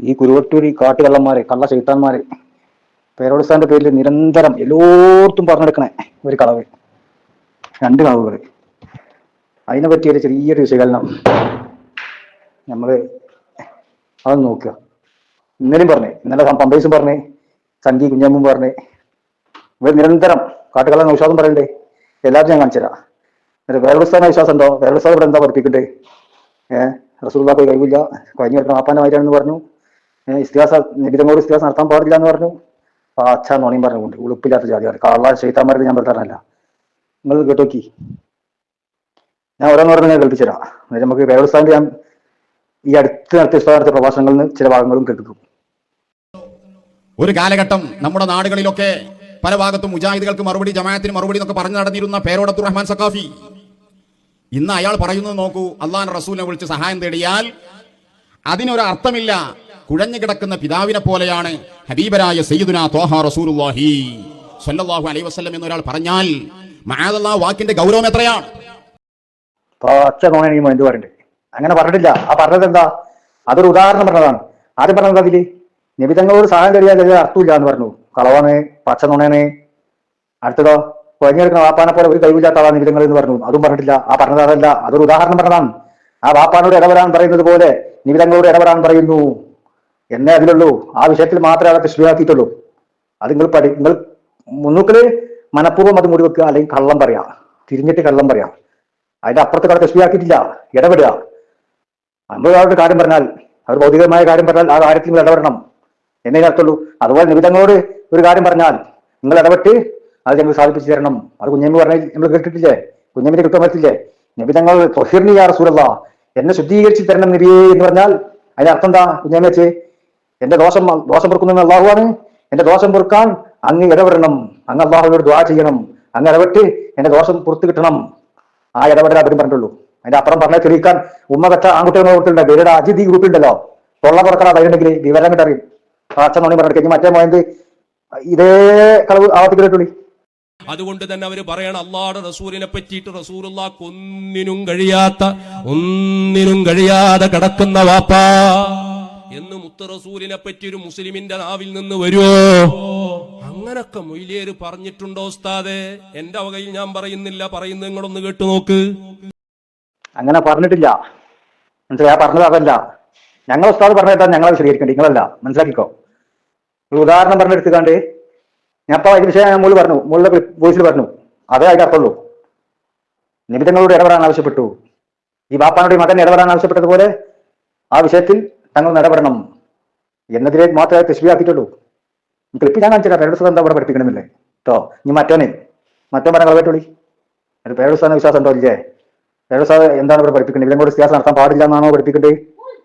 ഈ കുരുവട്ടൂർ ഈ കാട്ടുകള്ളന്മാര് കള്ള ചൈത്താന്മാര് പേരോടിസ്ഥാന്റെ പേരിൽ നിരന്തരം എല്ലായിടത്തും പറഞ്ഞെടുക്കണേ ഒരു കളവ്. രണ്ട് കളവുകൾ അതിനെ പറ്റിയൊരു ചെറിയൊരു വിശകലനം നമ്മൾ അത് നോക്കുക. ഇന്നലെയും പറഞ്ഞേ ഇന്നലെ പമ്പേസും പറഞ്ഞേ സംഗീ കുഞ്ഞമ്മും പറഞ്ഞേ. ഇവർ നിരന്തരം കാട്ടുകള്ള വിശ്വാസം പറയണ്ടേ. എല്ലാവരും ഞാൻ കാണിച്ചു തരാം എന്നിട്ട് വേറൊരുസ്ഥാന വിശ്വാസം ഉണ്ടോ? വേറൊരുസ്ഥാനം ഇവിടെ എന്താ പഠിപ്പിക്കണ്ടേ? ഏഹ് റസൂള്ള പോയി കഴിവില്ല. കഴിഞ്ഞ വട്ടം ആപ്പാന്റെ മാതിരിയാണെന്ന് പറഞ്ഞു. ഇസ്തിഹാസ നിബിതങ്ങളോട് ഇസ്ലാസ് നടത്താൻ പാടില്ല എന്ന് പറഞ്ഞു. ആ അച്ഛൻ നോണിയും പറഞ്ഞുകൊണ്ട് ഉളുപ്പില്ലാത്ത ജാതിയാണ് കള്ള ചെയ്താന്മാരുടെ ഞാൻ പറഞ്ഞല്ല. നിങ്ങൾ കേട്ടോക്കി. ഞാൻ ഓരോന്ന് പറഞ്ഞ് ഞാൻ കേൾപ്പിച്ചു തരാം. എന്നിട്ട് നമുക്ക് വേറൊരുസ്ഥാനം ഞാൻ ഈ അടുത്ത് നടത്തിയ നടത്തിയ പ്രഭാഷണങ്ങളിൽ നിന്ന് ചില ഭാഗങ്ങളും കേൾപ്പിക്കും ഒരു കാലഘട്ടം നമ്മുടെ നാടുകളിലൊക്കെ പല ഭാഗത്തും മുജാഹിദുകൾക്ക് മറുപടി ജമാഅത്തിന് മറുപടി എന്നൊക്കെ പറഞ്ഞു നടന്നിരുന്ന പേരോടത്തു റഹ്മാൻ സക്കാഫി ഇന്ന് അയാൾ പറയുന്നത് നോക്കൂ അള്ളാഹാൻ റസൂലിനെ വിളിച്ച് സഹായം തേടിയാൽ അതിനൊരു അർത്ഥമില്ല. കുഴഞ്ഞു കിടക്കുന്ന പിതാവിനെ പോലെയാണ് ഹബീബരായ സയ്യിദുന തോഹ റസൂലുള്ളാഹി സ്വല്ലല്ലാഹു അലൈഹി വസല്ലം എന്നൊരാൾ പറഞ്ഞാൽ മഹാദല്ലാ വാക്കിന്റെ ഗൗരവം എത്രയാണ്? അങ്ങനെ പറഞ്ഞില്ല ആ പറഞ്ഞത് എന്താ? അതൊരു ഉദാഹരണം പറഞ്ഞതാണ്. ആദ്യം പറഞ്ഞത് അതിൽ? നിബിതങ്ങളോട് സഹായം കഴിയാൻ ചെറിയ അർത്ഥമില്ല എന്ന് പറഞ്ഞു. കളവാണ് പച്ച നുണയാണ് അടുത്തതോ? കുഴഞ്ഞെടുക്കുന്ന വാപ്പാനെ പോലെ ഒരു കഴിവില്ലാത്ത ആളാണ് നിബിതങ്ങൾ എന്ന് പറഞ്ഞു. അതും പറഞ്ഞിട്ടില്ല. ആ പറഞ്ഞത് അതല്ല. അതൊരു ഉദാഹരണം പറഞ്ഞതാണ്. ആ വാപ്പാനോട് ഇടപെടാൻ പറയുന്നത് പോലെ നിബിതങ്ങളോട് ഇടപെടാൻ പറയുന്നു. എന്നേ അതിലുള്ളൂ. ആ വിഷയത്തിൽ മാത്രമേ അതൊക്കെ തൃശ്ശൂരാക്കിയിട്ടുള്ളൂ അത് നിങ്ങൾ പഠി നിങ്ങൾ മുന്നൂക്കൽ മനഃപൂർവം അത് മുടി വെക്കുക അല്ലെങ്കിൽ കള്ളം പറയാം. തിരിഞ്ഞിട്ട് കള്ളം പറയാം. അതിന്റെ അപ്പുറത്ത് കട തൃശ്ശൂരാക്കിയിട്ടില്ല ഇടപെടുക. നമ്മൾ ഒരാളുടെ കാര്യം പറഞ്ഞാൽ അവർ ഭൗതികമായ കാര്യം പറഞ്ഞാൽ ആ കാര്യത്തിൽ നിങ്ങൾ ഇടപെടണം. എന്നേ നടത്തുള്ളൂ അതുപോലെ നിബിധങ്ങളോട് ഒരു കാര്യം പറഞ്ഞാൽ നിങ്ങൾ ഇടപെട്ട് അത് ഞങ്ങൾ സാധിപ്പിച്ചു തരണം. അത് കുഞ്ഞമ്മ പറഞ്ഞ നമ്മൾ കേട്ടിട്ടില്ലേ? കുഞ്ഞമ്മിനെ കിട്ടാൻ പറ്റില്ലേ നിബിധങ്ങൾ തൊഹിർണിയാ റസൂലല്ല. എന്നെ ശുദ്ധീകരിച്ച് തരണം നബിയേ എന്ന് പറഞ്ഞാൽ അതിന്റെ അർത്ഥം എന്താ കുഞ്ഞമ്മ വെച്ച് എന്റെ ദോഷം ദോഷം പൊറുക്കുന്ന അള്ളാഹുവാണ്. എന്റെ ദോഷം പൊറുക്കാൻ അങ്ങ് ഇടപെടണം. അങ്ങ് അള്ളാഹുവിനോട് ദ്വാ ചെയ്യണം. അങ്ങ് ഇടപെട്ട് എന്റെ ദോഷം പുറത്തു കിട്ടണം. ആ ഇടപെടൽ അവരും പറഞ്ഞിട്ടുള്ളൂ. അതിന്റെ അപ്പുറം പറഞ്ഞ തെളിയിക്കാൻ ഉമ്മ കച്ച ആൺകുട്ടികളെ ഗ്രൂപ്പുണ്ട് ഗ്രൂപ്പ് ഉണ്ടല്ലോ ഈ ഗ്രൂപ്പുണ്ടല്ലോ തൊള്ള പുറക്കണ അതായിട്ടുണ്ടെങ്കിൽ വിവരം കിട്ടറിയും അച്ഛൻ നോണി പറഞ്ഞു മറ്റേ മോയന്ത് ഇതേ കളവ് ആവർത്തിക്കുള്ളി അതുകൊണ്ട് തന്നെ അവർ പറയണം അള്ളാടെ റസൂലിനെ പറ്റിയിട്ട് റസൂലുള്ളാക്ക് ഒന്നിനും കഴിയാത്ത ഒന്നിനും കഴിയാതെ കിടക്കുന്ന വാപ്പാ. എന്ന് മുത്തറസൂലിനെ പറ്റി ഒരു മുസ്ലിമിന്റെ നാവിൽ നിന്ന് വരുമോ അങ്ങനൊക്കെ മൊയ്ലിയേര് പറഞ്ഞിട്ടുണ്ടോ ഉസ്താദെ? എന്റെ വകയിൽ ഞാൻ പറയുന്നില്ല. പറയുന്നത് നിങ്ങളൊന്ന് കേട്ടു നോക്ക്. അങ്ങനെ പറഞ്ഞിട്ടില്ല. മനസ്സിലായി? പറഞ്ഞത് അതല്ല. ഞങ്ങൾ ഉസ്താദ് പറഞ്ഞിട്ടാ ഞങ്ങളെ വിശദീകരിക്കണ്ട. നിങ്ങളല്ല. മനസ്സിലാക്കിക്കോ? ഒരു ഉദാഹരണം പറഞ്ഞെടുത്തുകാണ്ട് ഞാൻ ഇപ്പൊ അതിന് വിഷയം ഞാൻ മുകളിൽ പറഞ്ഞു. മുകളിലെ വോയിസിൽ പറഞ്ഞു. അതേ അതിന്റെ അർത്ഥമുള്ളൂ നിമിതങ്ങളോട് ഇടപെടാൻ ആവശ്യപ്പെട്ടു. ഈ ബാപ്പാനോട് മകൻ ഇടപെടാൻ ആവശ്യപ്പെട്ടതുപോലെ ആ വിഷയത്തിൽ തങ്ങൾ നടപെടണം. എന്നതിലെ മാത്രമേ തസ്ബിയാക്കിയിട്ടുള്ളൂ ക്ലിപ്പ് ഞാൻ കാണിച്ചില്ല പേരുടെ സ്വന്തം ഇവിടെ പഠിപ്പിക്കണമെന്നില്ലേ? കേട്ടോ ഇനി മറ്റോനെ മറ്റോ പറഞ്ഞ കളവേട്ടുള്ളി ഒരു പേരുടെ വിശ്വാസം ഉണ്ടോ ഇല്ലേ? പേരുടെ എന്താണ് ഇവിടെ പഠിപ്പിക്കേണ്ടത്? ഇവരും കൂടെ വ്യത്യാസം നടത്താൻ പാടില്ല എന്നാണോ പഠിപ്പിക്കണ്ടേ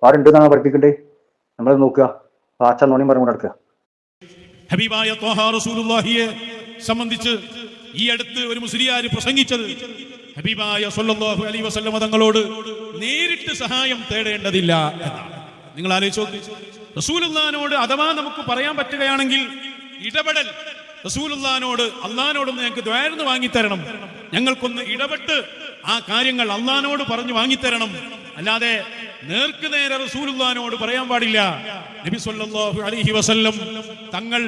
പാടുണ്ട് എന്നാണോ പഠിപ്പിക്കണ്ടേ നമ്മൾ നോക്കുക പാച്ച നോണിയും പറഞ്ഞു നടക്കുക. ഹബീബായ റസൂലുള്ളാഹിയെ സംബന്ധിച്ച് ഈ അടുത്ത് ഒരു മുസ്ലിയാർ പ്രസംഗിച്ചത് ഹബീബായ സല്ലല്ലാഹു അലൈഹി വസല്ലം തങ്ങളോട് നേരിട്ട് സഹായം തേടേണ്ടതില്ല എന്നാണ്. നിങ്ങൾ ആലോചിച്ചോ റസൂലുല്ലാനോട് അഥവാ നമുക്ക് പറയാൻ പറ്റുകയാണെങ്കിൽ ഇടപെടൽ. റസൂലുല്ലാനോട് അള്ളഹാനോടൊന്ന് ഞങ്ങൾക്ക് ദ്വാരന്ന് വാങ്ങിത്തരണം. ഞങ്ങൾക്കൊന്ന് ഇടപെട്ട് ആ കാര്യങ്ങൾ അള്ളഹാനോട് പറഞ്ഞു വാങ്ങിത്തരണം. അല്ലാതെ നേർക്ക് നേരെ റസൂലുല്ലാനോട് പറയാൻ പാടില്ല. നബി സല്ലല്ലാഹു അലൈഹി വസല്ലം തങ്ങൾ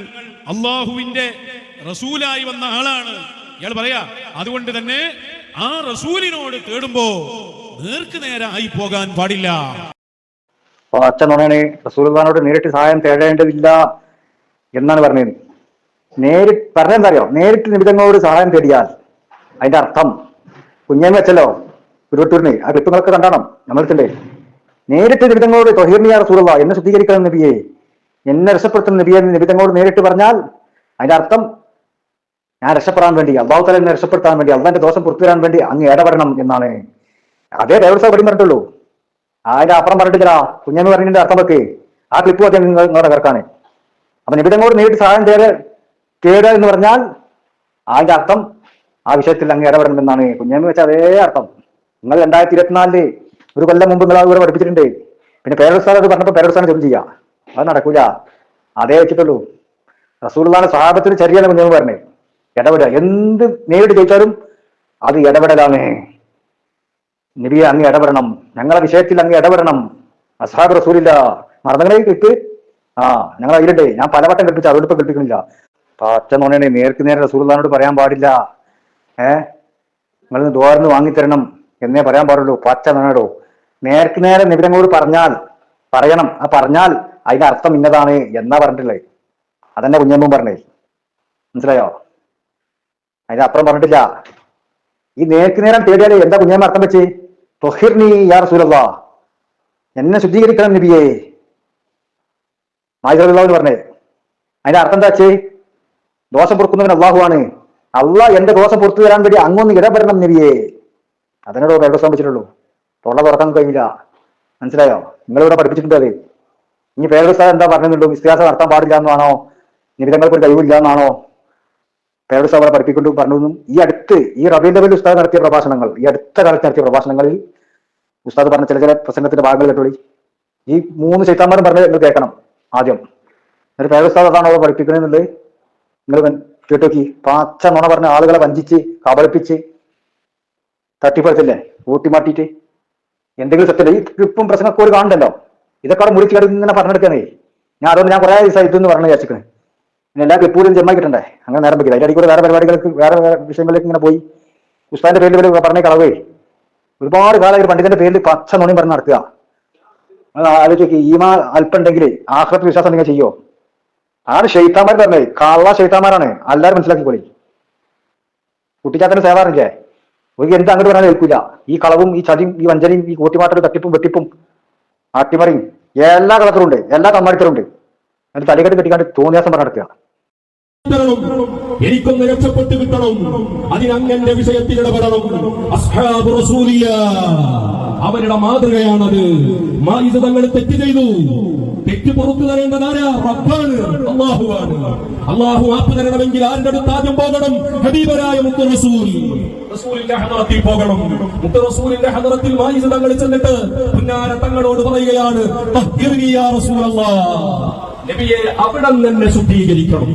അള്ളാഹുവിന്റെ റസൂലായി വന്ന ആളാണ്. ഇയാൾ പറയാ അതുകൊണ്ട് തന്നെ ആ റസൂലിനോട് തേടുമ്പോ നേർക്ക് നേരെ ആയി പോകാൻ പാടില്ല. പാച്ച നോണയാണ് റസൂൽഖാനോട് നേരിട്ട് സഹായം തേടേണ്ടതില്ല എന്നാണ് പറഞ്ഞത്. നേരിട്ട് പറഞ്ഞെന്താ നേരിട്ട് നിമിതങ്ങളോട് സഹായം തേടിയാൽ അതിന്റെ അർത്ഥം കുഞ്ഞേമ വെച്ചല്ലോ ഉരുവട്ടൂരിനെ ആ ക്ലിപ്പുകളൊക്കെ കണ്ടാണം? നമ്മളെടുത്തില്ലേ നേരിട്ട് നിമിതങ്ങളോട് തൊഹീർണിയ റസൂലുള്ള എന്നെ ശുദ്ധീകരിക്കണം നബിയെ. എന്നെ രക്ഷപ്പെടുത്തുന്ന നബിയെ നിമിതങ്ങളോട് നേരിട്ട് പറഞ്ഞാൽ അതിന്റെ അർത്ഥം ഞാൻ രക്ഷപ്പെടാൻ വേണ്ടി അള്ളാഹു തല എന്നെ രക്ഷപ്പെടുത്താൻ വേണ്ടി അള്ളാന്റെ ദോഷം പുറത്തു വരാൻ വേണ്ടി അങ്ങ് ഇടപെടണം എന്നാണ്. അതേ ദേവസ്വം പറഞ്ഞിട്ടുള്ളൂ. അതിന്റെ അപ്പുറം പറഞ്ഞിട്ടില്ല കുഞ്ഞമ്മ പറഞ്ഞതിന്റെ അർത്ഥം വെക്കേ. ആ ക്ലിപ്പ് ഒക്കെ നിങ്ങൾ നിങ്ങളുടെ കിടക്കാണ് അപ്പൊ നിബിധങ്ങളോട് നേരിട്ട് സഹായം ചെയ്ത് കേട് എന്ന് പറഞ്ഞാൽ അതിന്റെ അർത്ഥം ആ വിഷയത്തിൽ അങ്ങ് ഇടപെടണമെന്നാണ്. കുഞ്ഞമ്മ വെച്ച അതേ അർത്ഥം. നിങ്ങൾ രണ്ടായിരത്തി ഇരുപത്തിനാലിൽ ഒരു കൊല്ലം മുമ്പ് നിങ്ങൾ അതുപോലെ പഠിപ്പിച്ചിട്ടുണ്ട്. പിന്നെ പേരസ്ഥാനം അത് പറഞ്ഞപ്പോൾ പേരസ്ഥാനം ചോദ്യം ചെയ്യാം. അത് നടക്കൂല. അതേ വെച്ചിട്ടുള്ളൂ. റസൂലുള്ളാഹി സഹാബത്തിന് ചെറിയ കുഞ്ഞമ്മ പറഞ്ഞേ. ഇടപെടുക. എന്ത് നേരിട്ട് ചോദിച്ചാലും അത് ഇടപെടലാണ്. നബിയെ അങ്ങ് ഇടപെടണം. ഞങ്ങളെ വിഷയത്തിൽ അങ്ങ് ഇടപെടണം. അസാബ് റസൂലില്ല. മറന്നങ്ങളെ കിട്ട്. ആ ഞങ്ങൾ അതിലുണ്ട് ഞാൻ പലവട്ടം കൽപ്പിച്ചു അതോട് ഇപ്പൊ കിട്ടിക്കുന്നില്ല പച്ച നോണേ നേർക്ക് നേരെ റസൂലിനോട് പറയാൻ പാടില്ല. ഏ? നിങ്ങൾ ദ്വാരന്ന് വാങ്ങിത്തരണം എന്നേ പറയാൻ പാടുള്ളൂ. പച്ച നോണേടോ നേർക്ക് നേരെ നിബിരങ്ങളോട് പറഞ്ഞാൽ പറയണം. ആ പറഞ്ഞാൽ അതിന്റെ അർത്ഥം ഇന്നതാണ് എന്നാ പറഞ്ഞിട്ടുള്ളത് അതെന്നെ കുഞ്ഞമ്മ പറഞ്ഞേ. മനസ്സിലായോ? അതിന്റെ അപ്പുറം പറഞ്ഞിട്ടില്ല. ഈ നേർക്ക് നേരം തേടിയാലേ എന്താ കുഞ്ഞമ്മ അർത്ഥം വെച്ച്? യാ എന്നെ ശുദ്ധീകരിക്കണം നബിയേ. മായിസല്ലാന്ന് പറഞ്ഞേ. അതിന്റെ അർത്ഥം എന്താ വെച്ചേ ദോഷം പൊറുക്കുന്നവൻ അള്ളാഹുവാണ് അള്ളാഹ് എന്റെ ദോഷം പുറത്തു തരാൻ വേണ്ടി അങ്ങൊന്ന് ഇടപെടണം നബിയേ. അതിനോട് വേണ്ട സംഭവിച്ചിട്ടുള്ളൂ തൊള്ള തുറക്കാൻ കഴിയില്ല മനസ്സിലായോ? നിങ്ങളിവിടെ പഠിപ്പിച്ചിട്ടുണ്ട് അത്. ഇനി പേരസ്ഥാൻ എന്താ പറഞ്ഞിട്ടുണ്ടോ വിശ്വാസം നടത്താൻ പാടില്ല എന്നാണോ? നിബിധങ്ങൾക്ക് ഒരു കഴിവില്ല എന്നാണോ? പേരസ്ഥാൻ അവിടെ പഠിപ്പിക്കൊണ്ടും പറഞ്ഞു ഈ അടുത്ത് ഈ റബീൽ ലബിൽ ഉസ്താദ് നടത്തിയ പ്രഭാഷണങ്ങൾ ഈ അടുത്ത കാലത്ത് നടത്തിയ പ്രഭാഷണങ്ങളിൽ ഉസ്താദ് പറഞ്ഞ ചില ചില പ്രസംഗത്തിന്റെ ഭാഗങ്ങൾ കേട്ടോളി. ഈ മൂന്ന് ചൈത്താന്മാരും പറഞ്ഞത് നിങ്ങൾ കേൾക്കണം ആദ്യം. എന്നിട്ട് പേരസ്ഥാൻ അതാണ് അവിടെ പഠിപ്പിക്കണമെന്നുള്ളത് നിങ്ങൾ കേട്ടോക്കി. പാച്ച നുണ പറഞ്ഞ ആളുകളെ വഞ്ചിച്ച് കബളിപ്പിച്ച് തട്ടിപ്പറിച്ചല്ലേ ഊട്ടിമാട്ടിയിട്ട്. എന്തെങ്കിലും സത്യമല്ല ഈ ട്രിപ്പും പ്രശ്നമൊക്കെ ഒരു കാണണ്ടല്ലോ ഇതൊക്കെ അവിടെ മുറിച്ച് കിടന്ന് ഇങ്ങനെ പറഞ്ഞെടുക്കണേ ഞാൻ അതുകൊണ്ട് ഞാൻ കുറേ ദിവസം ഇതെന്ന് പറഞ്ഞു വിചാരിച്ചിക്കണേ പിന്നെ എല്ലാ എപ്പോഴും ജമ്മായി കിട്ടണ്ടേ? അങ്ങനെ നേരം വെക്കില്ല. അതിന്റെ അടിക്കൂടെ വേറെ പരിപാടികൾക്ക് വേറെ വിഷയങ്ങളിലേക്ക് ഇങ്ങനെ പോയി. ഉസ്താദിന്റെ പേരിൽ ഇവർ പറഞ്ഞ കളവേ. ഒരുപാട് കാലം പണ്ഡിതന്റെ പേരിൽ പച്ച നുണയും പറഞ്ഞ് നടക്കുക ആലോചിക്ക് ഈമാ അല്പം ഉണ്ടെങ്കിൽ ആഹ്ലത്ത് വിശ്വാസം നിങ്ങൾ ചെയ്യോ? ആണ് ഷെയ്ത്താമാർ പറഞ്ഞേ? കള്ള ഷെയ്ത്താമാരാണ് എല്ലാവരും മനസ്സിലാക്കി മനസ്സിലാക്കിക്കോളി. കുട്ടിച്ചാത്തന്റെ സേവാറില്ലേ? ഒരു എന്ത് അങ്ങോട്ട് പറഞ്ഞാൽ കേൾക്കില്ല ഈ കളവും ഈ ചതിയും ഈ വഞ്ചനയും ഈ കൂട്ടിമാട്ടലും തട്ടിപ്പും വെട്ടിപ്പും ആട്ടിമറിയും എല്ലാ കളത്തിലും ഉണ്ട്. എല്ലാ കമ്മാടിത്തരും ഉണ്ട്. എന്നിട്ട് തലകെട്ട് കെട്ടിക്കാണ്ട് തോന്നിയാസം പറഞ്ഞ നടക്കുക കിട്ടണം. എനിക്കൊന്ന് രക്ഷപ്പെട്ട് കിട്ടണം. അതിനങ്ങന്റെ വിഷയത്തിൽ ഇടപെടണം. അവരുടെ മാതൃകയാണത്. മാ- ഇത് തങ്ങൾ തെറ്റ് ചെയ്തു. തെറ്റ് പുറത്തു തരേണ്ടത് ആരാ? റബ്ബാണ്. അള്ളാഹുവാണ് അള്ളാഹു ആപ്പ് തരണമെങ്കിൽ ആരുടെ അടുത്ത് ആദ്യം പോകണം? ഹബീബരായ മുത്തു റസൂൽ. ഹദറത്തിൽ പോകണം. മുത്തു റസൂലിന്റെ ഹദറത്തിൽ മായിസ് തങ്ങൾ ചെന്നിട്ട് പുന്നാര തങ്ങളോട് പറയുകയാണ് "തഹ്ഹിർനി യാ റസൂലല്ലാഹ്." നബിയെ അവിടം തന്നെ ശുദ്ധീകരിക്കണം.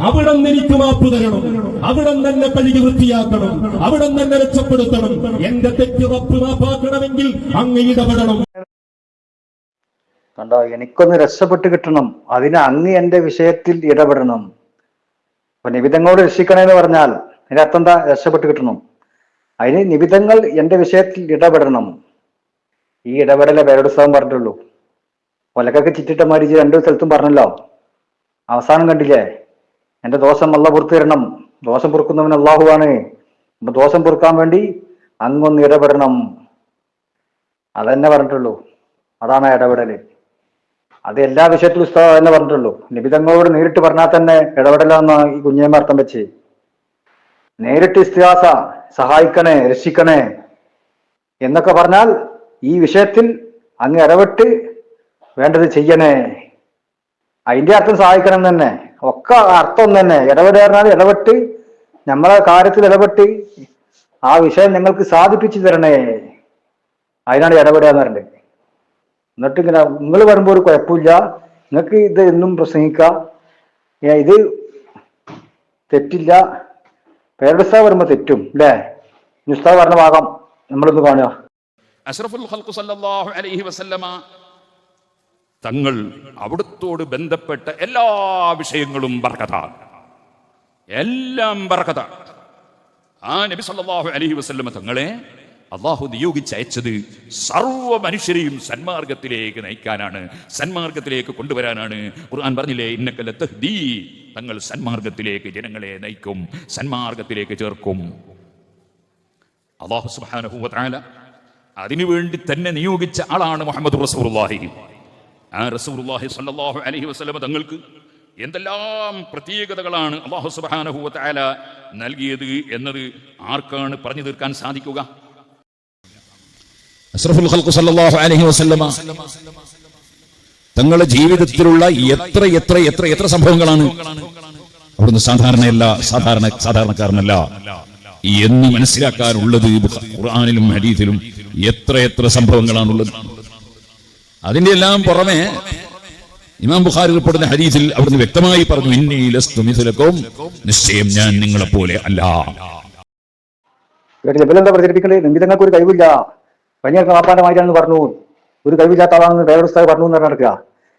അവിടം എനിക്ക് മാപ്പ് തരണം. അവിടം തന്നെ കഴുകി വൃത്തിയാക്കണം. അവിടം തന്നെ രക്ഷപ്പെടുത്തണം. എന്റെ തെറ്റ് റബ്ബ് മാപ്പാക്കണമെങ്കിൽ അങ്ങ് ഇടപെടണം. കണ്ടോ എനിക്കൊന്ന് രക്ഷപ്പെട്ട് കിട്ടണം. അതിന് അങ്ങ് എന്റെ വിഷയത്തിൽ ഇടപെടണം. അപ്പൊ നിബിധങ്ങളോട് രക്ഷിക്കണമെന്ന് പറഞ്ഞാൽ അതിന്റെ അർത്ഥം എന്താ? രക്ഷപ്പെട്ട് കിട്ടണം. അതിന് നിബിധങ്ങൾ എന്റെ വിഷയത്തിൽ ഇടപെടണം. ഈ ഇടപെടലെ പേരോടുസ്തവം പറഞ്ഞിട്ടുള്ളൂ. ഒലക്കൊക്കെ ചിറ്റിട്ടമാരി രണ്ടു സ്ഥലത്തും പറഞ്ഞല്ലോ. അവസാനം കണ്ടില്ലേ? എന്റെ ദോഷം അല്ല പുറത്തു തരണം. ദോഷം പൊറുക്കുന്നവൻ അള്ളാഹുവാണ് അപ്പൊ ദോഷം പൊറുക്കാൻ വേണ്ടി അങ്ങൊന്ന് ഇടപെടണം. അതന്നെ പറഞ്ഞിട്ടുള്ളൂ. അതാണ് ഇടപെടൽ. അത് എല്ലാ വിഷയത്തിലും ഉസ്താദ് തന്നെ പറഞ്ഞിട്ടുള്ളൂ. നിബിതങ്ങളോട് നേരിട്ട് പറഞ്ഞാൽ തന്നെ ഇടപെടലാന്ന് ഈ കുഞ്ഞേമ്മ അർത്ഥം വെച്ച്. നേരിട്ട് ഇസ്തിഹാസ സഹായിക്കണേ രക്ഷിക്കണേ എന്നൊക്കെ പറഞ്ഞാൽ ഈ വിഷയത്തിൽ അങ്ങ് ഇടപെട്ട് വേണ്ടത് ചെയ്യണേ. അതിന്റെ അർത്ഥം സഹായിക്കണം തന്നെ. ഒക്കെ അർത്ഥം തന്നെ. ഇടപെടാറിനാൽ ഇടപെട്ട് നമ്മളെ കാര്യത്തിൽ ഇടപെട്ട് ആ വിഷയം ഞങ്ങൾക്ക് സാധിപ്പിച്ചു തരണേ. അതിനാണ് ഇടപെടുക എന്ന് പറയുന്നത്. എന്നിട്ട് ഇങ്ങനെ നിങ്ങൾ വരുമ്പോൾ ഒരു കുഴപ്പമില്ല. നിങ്ങൾക്ക് ഇത് എന്നും പ്രസംഗിക്കാം ഇത് തെറ്റില്ല. പേരടുസ്താ വരുമ്പോ തെറ്റും അല്ലേ? നിസ്താവ് പറഞ്ഞ ഭാഗം നമ്മളൊന്ന് കാണുക. തങ്ങൾ അവിടുത്തോട് ബന്ധപ്പെട്ട എല്ലാ വിഷയങ്ങളും ബർക്കത്താണ് എല്ലാം ബർക്കത്താണ് ആ നബി സല്ലല്ലാഹു അലൈഹി വസല്ലമ തങ്ങളെ അള്ളാഹു നിയോഗിച്ചയച്ചത് സർവ മനുഷ്യരെയും സന്മാർഗത്തിലേക്ക് നയിക്കാനാണ് സന്മാർഗത്തിലേക്ക് കൊണ്ടുവരാനാണ്. ഖുർആൻ പറഞ്ഞില്ലേ ഇന്നക്കല്ല തഹ്ദീ തങ്ങൾ സന്മാർഗത്തിലേക്ക് ജനങ്ങളെ നയിക്കും സന്മാർഗത്തിലേക്ക് ചേർക്കും. അള്ളാഹു വതആല അതിനുവേണ്ടി തന്നെ നിയോഗിച്ച ആളാണ് മുഹമ്മദ് റസൂലുള്ളാഹി. ആ റസൂലുള്ളാഹി സല്ലാഹു അലഹി വസ്ലമ തങ്ങൾക്ക് എന്തെല്ലാം പ്രത്യേകതകളാണ് അള്ളാഹു സുബ്ഹാനഹു വതആല നൽകിയത് എന്നത് ആർക്കാണ് പറഞ്ഞു തീർക്കാൻ സാധിക്കുക? സല്ലല്ലാഹു അലൈഹി വസല്ലമ തങ്ങളുടെ ജീവിതത്തിലുള്ള എത്ര എത്ര എത്ര എത്ര സംഭവങ്ങളാണ്? അവിടുന്ന് സാധാരണയല്ല സാധാരണ സാധാരണക്കാരനല്ല. എന്ന് മനസ്സിലാക്കാനുള്ളത് ഖുർആനിലും ഹദീസിലും എത്ര എത്ര സംഭവങ്ങളാണുള്ളത്? അതിന്റെ എല്ലാം പുറമെ ഇമാം ബുഖാരി ഉൾപ്പെടുന്ന ഹരീസിൽ അവിടുന്ന് വ്യക്തമായി പറഞ്ഞു ഇന്നി ലസ്തു മിഥുലക്കും നിശ്ചയം ഞാൻ നിങ്ങളെ പോലെ അല്ല. എന്താ ഇവരെന്താ പ്രചരിപ്പിക്കണ്ടേ നിബിതങ്ങൾക്ക് ഒരു കഴിവില്ല. പനിയൊക്കെ വാപ്പാന്റെ പറഞ്ഞു. ഒരു കഴിവില്ലാത്ത ആളാണെന്ന് വേറെ ഉസ്താദ് പറഞ്ഞു എന്ന് നടക്കുക.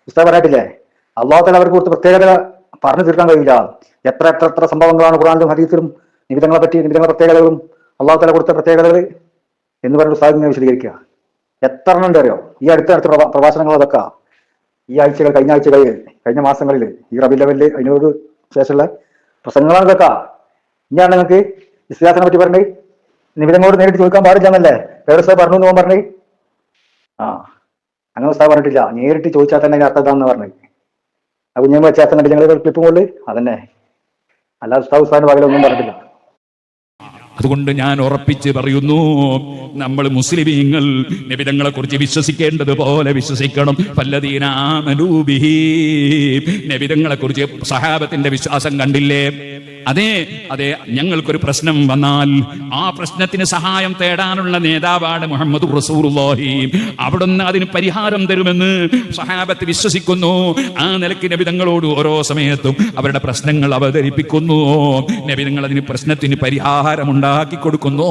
ഉസ്താദ് പറയട്ടില്ലേ അള്ളാഹുത്തല അവർക്ക് കൊടുത്ത് പ്രത്യേകത പറഞ്ഞു തീർക്കാൻ കഴിയില്ല. എത്ര എത്ര എത്ര സംഭവങ്ങളാണ് ഖുറാനിലും ഹദീസിലും നിമിതങ്ങളെ പറ്റി നിബിധങ്ങളെ പ്രത്യേകതകളും അള്ളാഹുത്തല കൊടുത്ത പ്രത്യേകതകൾ എന്ന് പറഞ്ഞ പുസ്തകം വിശദീകരിക്കുക. എത്ര എണ്ണം അറിയോ? ഈ അടുത്ത അടുത്ത പ്രഭാ- പ്രഭാഷണങ്ങൾ അതൊക്കെ. ഈ ആഴ്ചകൾ കഴിഞ്ഞ ആഴ്ചകളിൽ കഴിഞ്ഞ മാസങ്ങളിൽ ഈ റബി ലെവലിൽ അതിനോട് ശേഷമുള്ള പ്രസംഗങ്ങളാണ് ഇതൊക്കെ. ഇനിയാണ് നിങ്ങൾക്ക് ഇസ്ലാസിനെ പറ്റി പറഞ്ഞേ നിമിതങ്ങളോട് നേരിട്ട് ചോദിക്കാൻ പാടില്ല എന്നല്ലേ? വേറെ സാർ പറഞ്ഞു എന്ന് പറഞ്ഞേ ആ അങ്ങനെ സാർ പറഞ്ഞിട്ടില്ല. നേരിട്ട് ചോദിച്ചാൽ തന്നെ അതിന്റെ അർത്ഥം ഇതാന്ന് പറഞ്ഞു അപ്പൊ ഞാൻ കണ്ടില്ല ഞങ്ങൾ ക്ലിപ്പ് കൊണ്ട് അതന്നെ. അല്ലാതെ ഉസ്താദ് ഉസ്താദിന്റെ പകലൊന്നും പറഞ്ഞിട്ടില്ല. അതുകൊണ്ട് ഞാൻ ഉറപ്പിച്ച് പറയുന്നു നമ്മൾ മുസ്ലിമീങ്ങൾ നിബിതങ്ങളെ കുറിച്ച് വിശ്വസിക്കേണ്ടത് പോലെ വിശ്വസിക്കണം പല്ലതീനാമനൂബിഹി നബിതങ്ങളെ കുറിച്ച് സഹാബത്തിന്റെ വിശ്വാസം കണ്ടില്ലേ? അതെ അതെ ഞങ്ങൾക്കൊരു പ്രശ്നം വന്നാൽ ആ പ്രശ്നത്തിന് സഹായം തേടാനുള്ള നേതാവാണ് മുഹമ്മദ് അവിടുന്ന് അതിന് പരിഹാരം തരുമെന്ന് സഹാബത്ത് വിശ്വസിക്കുന്നു. ആ നിലയ്ക്ക് നബിതങ്ങളോട് ഓരോ സമയത്തും അവരുടെ പ്രശ്നങ്ങൾ അവതരിപ്പിക്കുന്നു. നബിതങ്ങൾ അതിന് പ്രശ്നത്തിന് പരിഹാരം ഉണ്ടാക്കി കൊടുക്കുന്നു.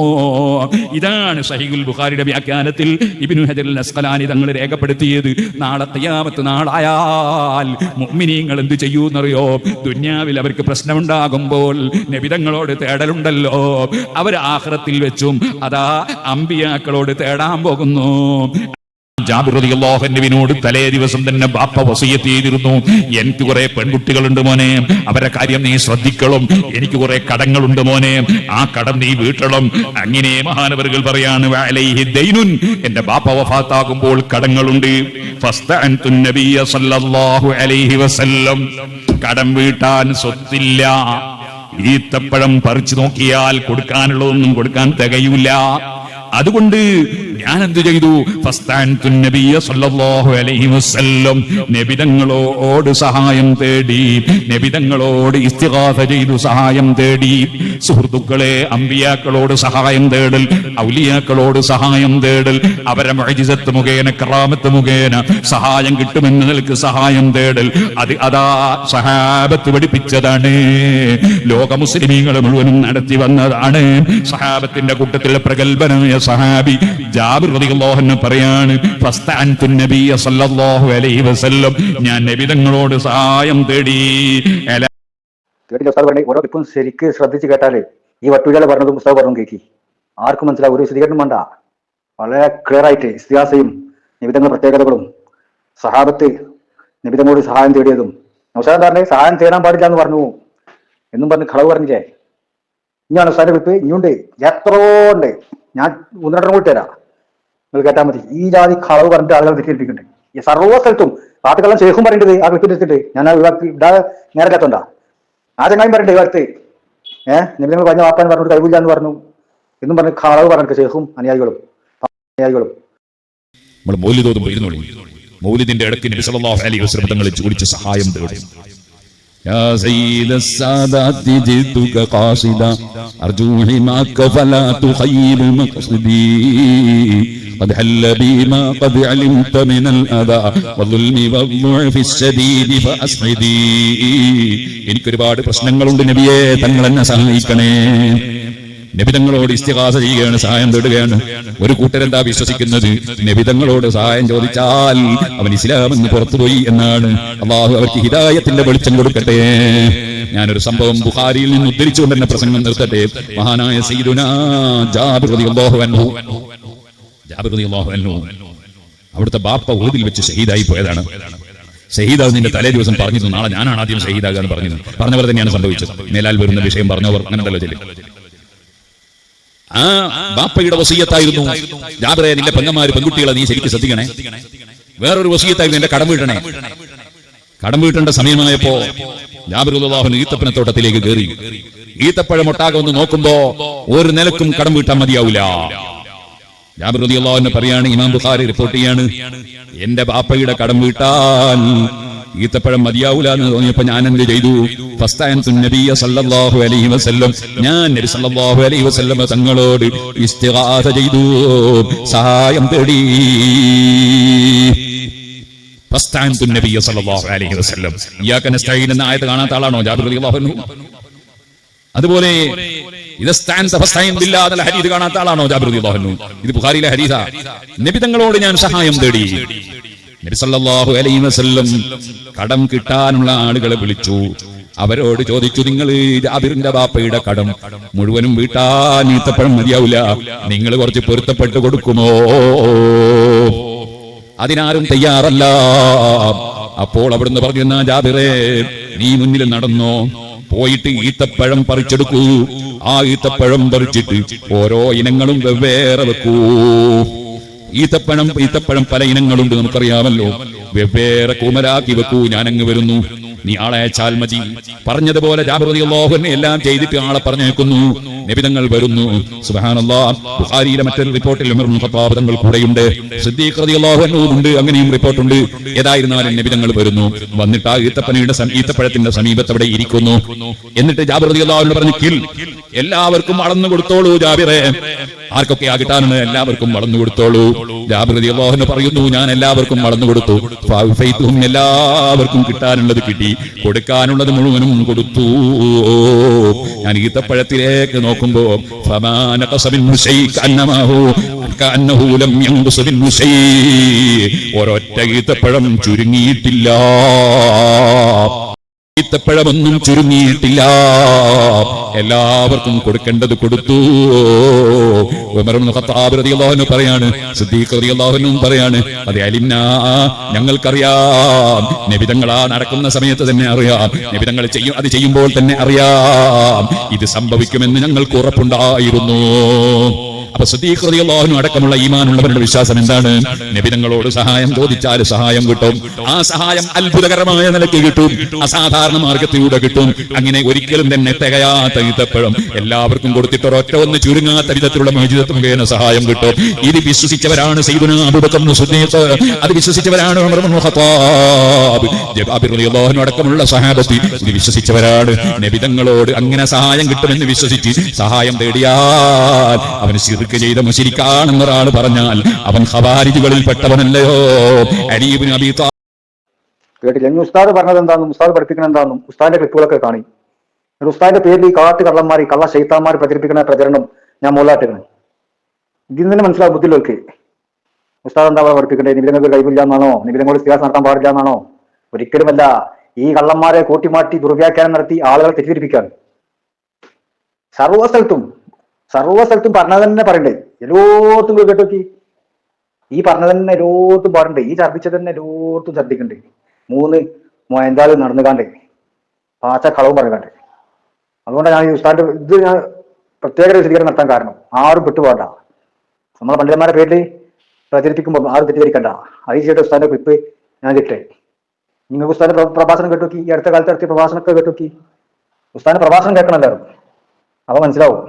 ഇതാണ് സഹിഗുൽ ബുഖാരിയുടെ വ്യാഖ്യാനത്തിൽ ഇബിനു ഹജർ അസ്കലാനി തങ്ങൾ രേഖപ്പെടുത്തിയത്. നാളെ തയ്യാമത്ത് നാളായാൽ മുഅ്മിനീങ്ങൾ എന്ത് ചെയ്യൂന്നറിയോ? ദുന്യാവിൽ അവർക്ക് പ്രശ്നമുണ്ടാകുമ്പോൾ നബിതങ്ങളോട് തേടലുണ്ടല്ലോ. അവർ ആഹ്റത്തിൽ വെച്ചും അതാ അമ്പിയാക്കളോട് തേടാൻ പോകുന്നു. ജാബിറുദിയല്ലാഹുവിനോട് തലേ ദിവസം തന്നെ ബാപ്പ വസീയത്ത് ചെയ്തിരുന്നു. എനിക്ക് കുറെ പെൺകുട്ടികളുണ്ട് മോനെ. അവരെ കാര്യം നീ ശ്രദ്ധിക്കണം. എനിക്ക് കുറെ കടങ്ങളുണ്ട് മോനെ. ആ കടം നീ വീട്ടണം. അങ്ങനെ മഹാനവറുകൾ പറയാണ് എന്റെ ബാപ്പ വഫാത്താകുമ്പോൾ കടങ്ങളുണ്ട്. കടം വീട്ടാൻ സ്വത്തില്ല. ഈത്തപ്പഴം പറിച്ചു നോക്കിയാൽ കൊടുക്കാനുള്ളതൊന്നും കൊടുക്കാൻ തികയൂല. അതുകൊണ്ട് ഞാൻ എന്ത് ചെയ്തു നബിതങ്ങളോട് സഹായം തേടി നബിതങ്ങളോട് ഇസ്തിഹാസ ചെയ്തു സഹായം തേടി. സുഹൃത്തുക്കളെ അമ്പിയാക്കളോട് സഹായം തേടൽ ഔലിയാക്കളോട് സഹായം തേടൽ അവരെ മഴജിസത്ത് മുഖേന ക്രാമത്ത് മുഖേന സഹായം കിട്ടുമെന്ന് നിൽക്ക് സഹായം തേടൽ. അത് അതാ സഹാബത്ത് പഠിപ്പിച്ചതാണ്. ലോക മുസ്ലിമീങ്ങൾ മുഴുവനും നടത്തി വന്നതാണ്. സഹാബത്തിന്റെ കൂട്ടത്തിലെ പ്രഗത്ഭനായ സഹാബി ജാബിർ റളിയല്ലാഹു പറയാണ് ഫസ്തഅൻതു നബിയ സല്ലല്ലാഹു അലൈഹി വസല്ലം. ഞാൻ നബിതങ്ങളോട് സഹായം തേടി. കേട്ടില്ല ഉസ്താദ് പറഞ്ഞേ ഓരോ ഇപ്പം ശരിക്ക് ശ്രദ്ധിച്ച് കേട്ടാലേ ഈ വട്ടൂജാല പറഞ്ഞതും ഉസ്താദ് പറഞ്ഞു കേക്കി. ആർക്കും മനസ്സിലാവും ഒരു വിശദീകരണം വേണ്ട. വളരെ ക്ലിയർ ആയിട്ട് ഇസ്തിഹാസയും നിബിധങ്ങൾ പ്രത്യേകതകളും സഹാബത്ത് നിബിധങ്ങളോട് സഹായം തേടിയതും. നൗഷാദ് പറഞ്ഞേ സഹായം തേടാൻ പാടില്ല എന്ന് പറഞ്ഞു. എന്നും പറഞ്ഞ് കളവ് പറഞ്ഞില്ലേ? ഇനിയാണ് ഉസ്താദിന്റെ വിപ്പ് ഇനിയുണ്ട്. എത്ര ഉണ്ട്. ഞാൻ ഒന്ന് കൂട്ടി കൂടി തരാം. നിങ്ങൾ കേട്ടാൽ മതി ഈ ജാതി കളവ് പറഞ്ഞിട്ട് ആളുകൾ തെറ്റിദ്ധരിപ്പിക്കുന്നുണ്ട് ഈ സർവ്വ സ്ഥലത്തും പാട്ടുകളെല്ലാം ശേഖം പറയേണ്ടത് ആ വ്യക്തി എടുത്തിട്ട് ഞാൻ ആ ഒഴിവാക്കി ഇടാ നേരെ കേട്ടോണ്ടാ ആ ചങ്ങായും പറയണ്ടേ ഇവർക്ക് ഏഹ് നിങ്ങൾ പറഞ്ഞ വാപ്പാൻ പറഞ്ഞിട്ട് കഴിവില്ല എന്ന് പറഞ്ഞു എന്നും പറഞ്ഞ് കളവ് പറഞ്ഞിട്ട് ശേഖും അനുയായികളും അനുയായികളും നമ്മൾ മൗലിദ് ഓതുമ്പോൾ ഇരുന്നോളി മൗലിദിന്റെ ഇടയ്ക്ക് നബി സല്ലല്ലാഹു അലൈഹി വസല്ലം തങ്ങളെ ചോദിച്ച് സഹായം തേടും يا سيد السادات جئتك قاصدا أرجو حماك فلا تخيب مقصدي قد حل بي ما قد علمت من الأذى والظلم والضعف الشديد فأسعدي എനിക്കൊരുപാട് പ്രശ്നങ്ങളുണ്ട് നബിയെ തങ്ങൾ എന്നെ സഹായിക്കണേ നബിതങ്ങളോട് ഇസ്തിഹാസ ചെയ്യുകയാണ് സഹായം തേടുകയാണ് ഒരു കൂട്ടരെന്താ വിശ്വസിക്കുന്നത് നബിതങ്ങളോട് സഹായം ചോദിച്ചാൽ അവൻ ഇസ്ലാമെന്ന് പുറത്തുപോയി എന്നാണ് അള്ളാഹു അവർക്ക് ഹിദായത്തിന്റെ വെളിച്ചം കൊടുക്കട്ടെ ഞാനൊരു സംഭവം ബുഖാരിയിൽ നിന്ന് ഉദ്ധരിച്ചുകൊണ്ട് തന്നെ പ്രസംഗം നിർത്തട്ടെ മഹാനായ സയ്യിദുനാ ജാബിർ റളിയല്ലാഹു അൻഹു ജാബിർ റളിയല്ലാഹു അൻഹു അവിടുത്തെ ബാപ്പ ഊതിൽ വെച്ച് ഷഹീദായി പോയതാണ്. ഷഹീദാവ് നിന്റെ തലേ ദിവസം പറഞ്ഞിരുന്നു നാളെ ഞാനാണ് ആദ്യം ഷഹീദാകുക എന്ന് പറഞ്ഞിരുന്നു. പറഞ്ഞ പോലെ തന്നെയാണ് സംഭവിച്ചത്. മേലാൽ വരുന്ന വിഷയം പറഞ്ഞവർ അങ്ങനെ ആ ബാപ്പയുടെ വസീയത്തായിരുന്നു. ജാബിറെ നിന്റെ പെങ്ങന്മാര് പെൺകുട്ടികളെ നീ ശരിക്കും ശ്രദ്ധിക്കണേ. വേറൊരു വസീയത്തായിരുന്നു എന്റെ കടം വീട്ടണേ. കടം വീട്ടേണ്ട സമയമായപ്പോ ജാബിറുല്ലാഹുൻ ഈത്തപ്പനത്തോട്ടത്തിലേക്ക് കയറി ഈത്തപ്പഴം ഒട്ടാകെ ഒന്ന് നോക്കുമ്പോ ഒരു നിലക്കും കടം വീട്ടാൻ മതിയാവൂല. റളിയല്ലാഹു പറയാണ് ഇമാം ബുഖാരി റിപ്പോർട്ട് ചെയ്യാണ് എന്റെ ബാപ്പയുടെ കടം വീട്ടാൻ ഈത്തപ്പഴം മതിയാവൂല എന്ന് തോന്നിയപ്പോ ഞാൻ എന്ത് ചെയ്തു? അലൈഹി വസല്ലം. ഞാൻ നബി സല്ലല്ലാഹു അലൈഹി തങ്ങളോട് ഇസ്തിഗാസ ചെയ്തു സഹായം തേടി. നബിയ സല്ലല്ലാഹു അലൈഹി വസല്ലം. എന്ന ആയത്ത് കാണാത്ത ആളാണോ? ജാബിർ അതുപോലെ ബില്ലാഹ് കാണാത്ത ആളാണോ ജാബിറുദ്ദീൻ ഇത് ബുഖാരിയിലെ ഹരീത നബി തങ്ങളോട് ഞാൻ സഹായം തേടി. നബി സല്ലല്ലാഹു അലൈഹി വസല്ലം കടം കിട്ടാനുള്ള ആളുകളെ വിളിച്ചു. അവരോട് ചോദിച്ചു നിങ്ങൾ ജാബിറിന്റെ ബാപ്പയുടെ കടം മുഴുവനും വീട്ടാൻ ഈത്തപ്പഴം മതിയാവില്ല നിങ്ങൾ കുറച്ച് പൊരുത്തപ്പെട്ട് കൊടുക്കുമോ? അതിനാരും തയ്യാറല്ല. അപ്പോൾ അവിടുന്ന് പറഞ്ഞു എന്നാ ജാബിറേ നീ മുന്നിൽ നടന്നോ? പോയിട്ട് ഈത്തപ്പഴം പറിച്ചെടുക്കൂ. ആ ഈത്തപ്പഴം പറിച്ചിട്ട് ഓരോ ഇനങ്ങളും വെവ്വേറെ വെക്കൂ. ഈത്തപ്പഴം ഈത്തപ്പഴം പല ഇനങ്ങളുണ്ട് നമുക്കറിയാമല്ലോ. വെവ്വേറെ കുമരാക്കി വെക്കൂ. ഞാനങ്ങ് വരുന്നു. നീ ആളെ അയച്ചാൽ മതി. പറഞ്ഞതുപോലെ ജാബിറിയാഹുവിനെ എല്ലാം ചെയ്തിട്ട് ആളെ പറഞ്ഞേക്കുന്നു നിബിതങ്ങൾ വരുന്നു. ബുഖാരിയിലെ മറ്റൊരു റിപ്പോർട്ടിൽ തങ്ങൾ കൂടെയുണ്ട്. ഉണ്ട്. അങ്ങനെയും റിപ്പോർട്ടുണ്ട്. ഏതായിരുന്നാലും നിബിതങ്ങൾ വരുന്നു. വന്നിട്ട് ആ ഈത്തപ്പനയുടെ ഈത്തപ്പഴത്തിന്റെ സമീപത്ത് അവിടെ ഇരിക്കുന്നു. എന്നിട്ട് ജാബിർ റളിയല്ലാഹു പറഞ്ഞു കിൽ. എല്ലാവർക്കും അളന്നു കൊടുത്തോളൂ ജാബിറെ. ആർക്കൊക്കെ ആകിട്ടാണെന്ന് എല്ലാവർക്കും വളർന്നു കൊടുത്തോളൂ. ജാബിറതി അള്ളാഹുന്ന് പറയുന്നു ഞാൻ എല്ലാവർക്കും വളർന്നു കൊടുത്തു. എല്ലാവർക്കും കിട്ടാനുള്ളത് കിട്ടി. കൊടുക്കാനുള്ളത് മുഴുവനും കൊടുത്തു. ഞാൻ ഈത്തപ്പഴത്തിലേക്ക് നോക്കുമ്പോ ഒരൊറ്റ ഈത്തപ്പഴം ചുരുങ്ങിയിട്ടില്ല. ഈത്തപ്പഴമൊന്നും ചുരുങ്ങിയിട്ടില്ല. എല്ലാവർക്കും കൊടുക്കേണ്ടത് കൊടുത്തു. പറയാണ് സിദ്ദീഖ് പറയാണ് അതെ അലിന്ന ഞങ്ങൾക്കറിയാം. നിബിതങ്ങളാ നടക്കുന്ന സമയത്ത് തന്നെ അറിയാം. നിബിതങ്ങൾ ചെയ്യും അത് ചെയ്യുമ്പോൾ തന്നെ അറിയാം. ഇത് സംഭവിക്കുമെന്ന് ഞങ്ങൾക്ക് ഉറപ്പുണ്ടായിരുന്നു. അപ്പൊ അൻഹു അടക്കമുള്ള ഈമാനുള്ളവരുടെ വിശ്വാസം എന്താണ്? നബിതങ്ങളോട് സഹായം ചോദിച്ചാൽ സഹായം കിട്ടും. ആ സഹായം അത്ഭുതകരമായ നിലയ്ക്ക് കിട്ടും. അസാധാരണ മാർഗത്തിലൂടെ കിട്ടും. അങ്ങനെ ഒരിക്കലും തന്നെ തികയാത്ത ഈത്തപ്പഴം എല്ലാവർക്കും കൊടുത്തിട്ട് ഒരൊറ്റ ഒന്ന് ചുരുങ്ങാത്ത വിധത്തിലുള്ള മോചിതത്വ മുഖേന സഹായം കിട്ടും. ഇത് വിശ്വസിച്ചവരാണ് അത് വിശ്വസിച്ചവരാണ് അടക്കമുള്ള സഹാബത്തി. ഇത് വിശ്വസിച്ചവരാണ്. നബിതങ്ങളോട് അങ്ങനെ സഹായം കിട്ടുമെന്ന് വിശ്വസിച്ച് സഹായം തേടിയാൽ അവന് ശിർക്ക് ചെയ്ത മുശിരിക്കാണെന്നൊരാൾ പറഞ്ഞാൽ അവൻ ഹവാരിജികളിൽ പെട്ടവനല്ലയോ അലീബിന് അബീ താ- കേട്ടില്ല? ഇനി ഉസ്താദ് പറഞ്ഞത് എന്താണെന്നും ഉസ്താദ് പഠിപ്പിക്കണം എന്താണെന്നും ഉസ്താദിന്റെ ക്ലിപ്പുകളൊക്കെ കാണി. ഉസ്താദിന്റെ പേരിൽ ഈ കാട്ട് കള്ളന്മാർ കള്ള ശൈത്താന്മാർ പ്രചരിപ്പിക്കുന്ന പ്രചരണം ഞാൻ മുകളിലാട്ടിരുന്നു ഇതിൽ നിന്ന് മനസ്സിലാവും ബുദ്ധിയിലേക്ക് ഉസ്താദ് എന്താ അവിടെ പഠിപ്പിക്കണ്ടേ? നിബിധങ്ങൾക്ക് കഴിവില്ല എന്നാണോ നിബിധങ്ങളോട് സ്ഥിരാസം നടത്താൻ പാടില്ല എന്നാണോ ഒരിക്കലുമല്ല ഈ കള്ളന്മാരെ കൂട്ടിമാറ്റി ദുർവ്യാഖ്യാനം നടത്തി ആളുകളെ തെറ്റിദ്ധരിപ്പിക്കാൻ സർവ സ്ഥലത്തും പറഞ്ഞത് തന്നെ പറയണ്ടേ? എല്ലോത്തും കേട്ടോക്കി. ഈ പറഞ്ഞത് തന്നെ എല്ലോത്തും പാടണ്ടേ? ഈ ഛർദിച്ചത് തന്നെ എല്ലോത്തും ഛർദ്ദിക്കണ്ടേ? മൂന്ന് മൊയന്താൾ നടന്നുകാണ്ടേ പാച്ച കളവും പറയുകണ്ടേ അതുകൊണ്ടാണ് ഞാൻ ഈ ഉസ്താദിന്റെ ഇത് ഞാൻ പ്രത്യേക വിശദീകരണം നടത്താൻ കാരണം. ആരും പെട്ടുപോകണ്ട. നമ്മളെ പണ്ഡിതന്മാരുടെ പേരിൽ പ്രചരിപ്പിക്കുമ്പോൾ ആരും തെറ്റിദ്ധരിക്കണ്ട. അത് ചെയ്തിട്ട് ഉസ്താദിന്റെ ക്ലിപ്പ് ഞാൻ കിട്ടേ നിങ്ങൾക്ക് ഉസ്താദിന്റെ പ്രഭാഷണം കേട്ടോക്കി? ഈ അടുത്ത കാലത്ത് നടത്തിയ പ്രഭാഷണമൊക്കെ കേട്ടോക്കി? ഉസ്താദിന്റെ പ്രഭാഷണം കേൾക്കണമല്ലോ അപ്പൊ മനസ്സിലാവും.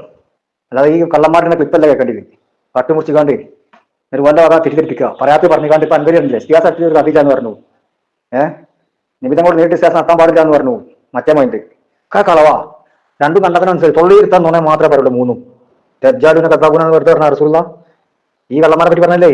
അല്ലാതെ ഈ കള്ളന്മാരുടെ ക്ലിപ്പല്ല കേൾക്കേണ്ടത് കട്ടുമുറിച്ചുകാണ്ട് ഒരു വല്ല വക തെറ്റിദ്ധരിപ്പിക്കുക. പറയാത്ത പറഞ്ഞുകാണ്ട് അൻപരി ഉണ്ടല്ലേ ഒരു കഥയില്ല പറഞ്ഞു. ഏഹ് നിമിതം കൂടെ നേരിട്ട് സ്റ്റേഷൻ എത്താൻ പാടില്ല എന്ന് പറഞ്ഞു. മറ്റേ മൈൻഡ് കാ കളവാ. രണ്ടും കണ്ടതിനനുസരിച്ച് തൊള്ളിയിരുത്താൻ തോന്നേ മാത്രമേ പറയുള്ളൂ മൂന്നും. തെജാലുവിനെ കഥാഗുണെന്ന് വെറുതെ പറഞ്ഞ റസൂള്ള ഈ വെള്ളമാരെ പറ്റി പറഞ്ഞല്ലേ?